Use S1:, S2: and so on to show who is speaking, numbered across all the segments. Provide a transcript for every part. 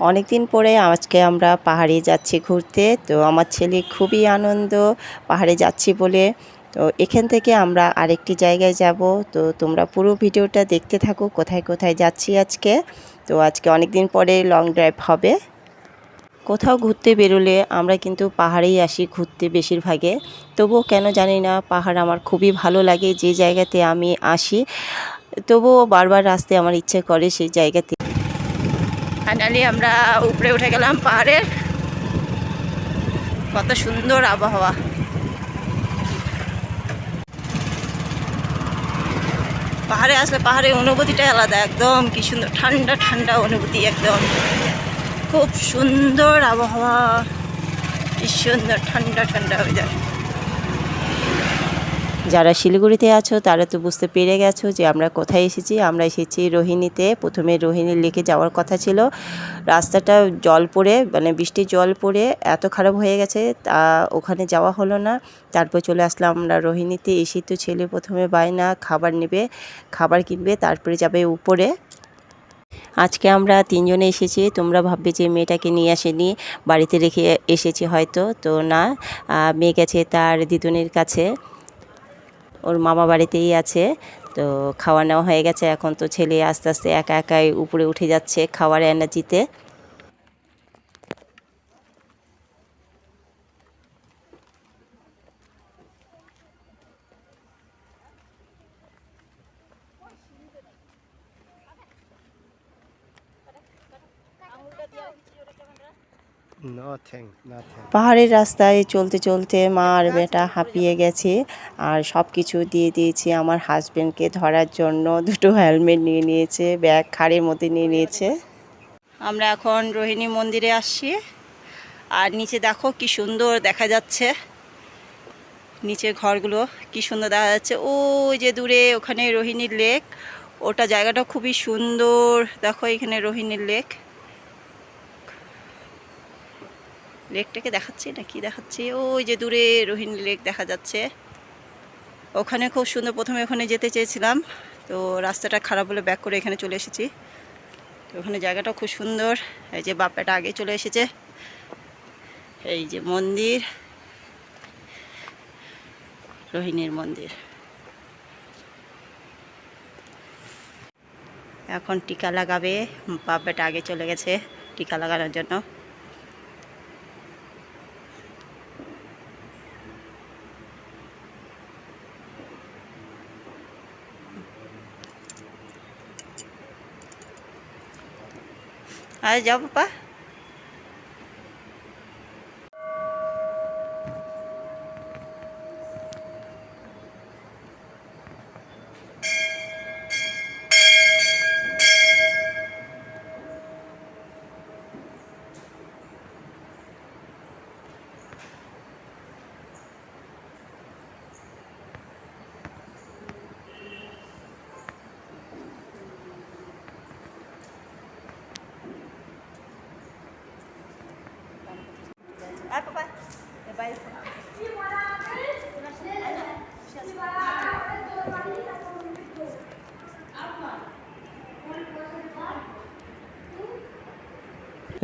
S1: অনেক দিন পরে আজকে আমরা পাহাড়ে যাচ্ছি ঘুরতে। তো আমার ছেলে খুবই আনন্দ পাহাড়ে যাচ্ছি বলে। তো এখান থেকে আমরা আরেকটি জায়গায় যাব। তো তোমরা পুরো ভিডিওটা দেখতে থাকো, কোথায় কোথায় যাচ্ছি আজকে। তো আজকে অনেক দিন পরে লং ড্রাইভ হবে। কোথাও ঘুরতে বেরোলে আমরা কিন্তু পাহাড়েই আসি ঘুরতে বেশিরভাগে। তবুও কেন জানি না, পাহাড় আমার খুবই ভালো লাগে, যে জায়গাতে আমি আসি। তবুও বারবার আসতে আমার ইচ্ছে করে সেই জায়গাতে। ফাইনালি আমরা উপরে উঠে গেলাম পাহাড়ের কত সুন্দর আবহাওয়া। পাহাড়ে আসলে পাহাড়ের অনুভূতিটা আলাদা একদম। কি সুন্দর, ঠান্ডা ঠান্ডা অনুভূতি একদম। খুব সুন্দর আবহাওয়া। কি সুন্দর, ঠান্ডা ঠান্ডা ওয়েদার যারা শিলিগুড়িতে আছো, তারা তো বুঝতে পেরে গেছো যে আমরা কোথায় এসেছি। আমরা এসেছি রোহিণীতে। প্রথমে রোহিণী লেকে যাওয়ার কথা ছিল। রাস্তাটা জল পড়ে মানে বৃষ্টির জল পড়ে, এত খারাপ হয়ে গেছে, তা ওখানে যাওয়া হলো না। তারপর চলে আসলাম আমরা রোহিণীতে। এসেই তো ছেলে প্রথমে বায়না, খাবার নেবে, খাবার কিনবে, তারপরে যাবে উপরে। আজকে আমরা তিনজনে এসেছি। তোমরা ভাববে যে মেয়েটাকে নিয়ে আসেনি, বাড়িতে রেখে এসেছি হয়তো, তো না। মেয়ে গেছে তার দিদুনের কাছে। ওর মামা বাড়িতেই আছে। তো খাওয়া নেওয়া হয়ে গেছে। এখন তো ছেলে আস্তে আস্তে একা একাই উপরে উঠে যাচ্ছে খাওয়ার এনার্জিতে পাহাড়ের রাস্তায় চলতে চলতে মা আর বেটা হাঁপিয়ে গেছে আর সব কিছু দিয়ে দিয়েছি আমার হাজবেন্ডকে ধরার জন্য। দুটো হেলমেট নিয়ে নিয়েছে ব্যাগ খাড়ের মধ্যে নিয়ে নিয়েছে। আমরা এখন রোহিণী মন্দিরে আসছি আর নিচে দেখো কি সুন্দর দেখা যাচ্ছে। নিচের ঘরগুলো কি সুন্দর দেখা যাচ্ছে। ওই যে দূরে ওখানে রোহিণীর লেক ওটা জায়গাটা খুবই সুন্দর। দেখো এখানে রোহিণীর লেক লেকটাকে দেখাচ্ছি না কি দেখাচ্ছি? ওই যে দূরে রোহিণী লেক দেখা যাচ্ছে। ওখানে খুব সুন্দর প্রথমে ওখানে যেতে চেয়েছিলাম। তো রাস্তাটা খারাপ বলে ব্যাক করে এখানে চলে এসেছি। তো ওখানে জায়গাটা খুব সুন্দর। এই যে বাপ্পাটা আগে চলে এসেছে। এই যে মন্দির। রোহিণীর মন্দির। এখন টিকা লাগাবে। বাপ্পাটা আগে চলে গেছে টিকা লাগানোর জন্য। Ah, jawab apa?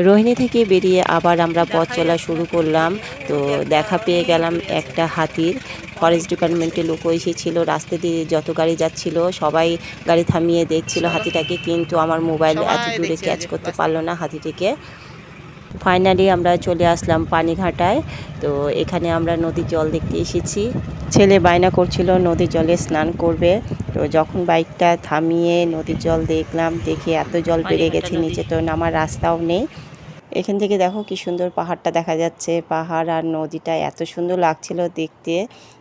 S1: রোহিণী থেকে বেরিয়ে আবার আমরা পথ চলা শুরু করলাম। তো দেখা পেয়ে গেলাম একটা হাতির। ফরেস্ট ডিপার্টমেন্টের লোকও এসেছিল রাস্তা দিয়ে যত গাড়ি যাচ্ছিল সবাই গাড়ি থামিয়ে দেখছিল হাতিটাকে কিন্তু আমার মোবাইল এত দূরে ক্যাচ করতে পারল না হাতিটিকে। ফাইনালি আমরা চলে আসলাম পানিঘাটায়। তো এখানে আমরা নদীর জল দেখতে এসেছি। ছেলে বায়না করছিল নদীর জলে স্নান করবে। তো যখন বাইকটা থামিয়ে নদীর জল দেখলাম দেখে এত জল বেড়ে গেছে নিচে তো নামার রাস্তাও নেই। এখান থেকে দেখো কি সুন্দর পাহাড়টা দেখা যাচ্ছে। পাহাড় আর নদীটা এত সুন্দর লাগছিল দেখতে।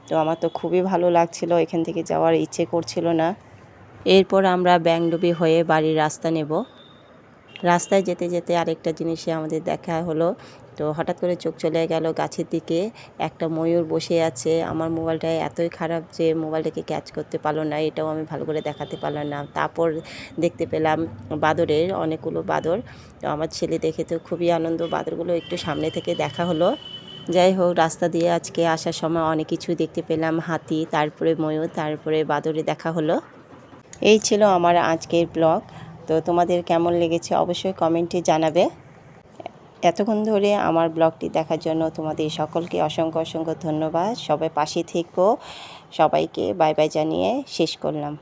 S1: তো আমার তো খুবই ভালো লাগছিল এখান থেকে যাওয়ার ইচ্ছে করছিল না। এরপর আমরা ব্যাংডুবি হয়ে বাড়ির রাস্তা নেব। রাস্তায় যেতে যেতে আরেকটা জিনিসে আমাদের দেখা হলো। তো হঠাৎ করে চোখ চলে গেল গাছের দিকে। একটা ময়ূর বসে আছে। আমার মোবাইলটা এতই খারাপ যে মোবাইলটাকে ক্যাচ করতে পারল না। এটাও আমি ভালো করে দেখাতে পারলাম না। তারপর দেখতে পেলাম বাদরের অনেকগুলো বাদর। তো আমার ছেলে দেখে তো খুবই আনন্দ। বাদরগুলো একটু সামনে থেকে দেখা হলো। যাই হোক, রাস্তা দিয়ে আজকে আসার সময় অনেক কিছু দেখতে পেলাম। হাতি, তারপরে ময়ূর, তারপরে বাদরে দেখা হলো। এই ছিল আমার আজকের ব্লগ তো তোমাদের কেমন লেগেছে অবশ্যই কমেন্টে জানাবে। এতক্ষণ ধরে আমার ব্লগটি দেখার জন্য তোমাদের সকলকে অসংখ্য অসংখ্য ধন্যবাদ। সবাই পাশে থেকো। সবাইকে বাই বাই জানিয়ে শেষ করলাম।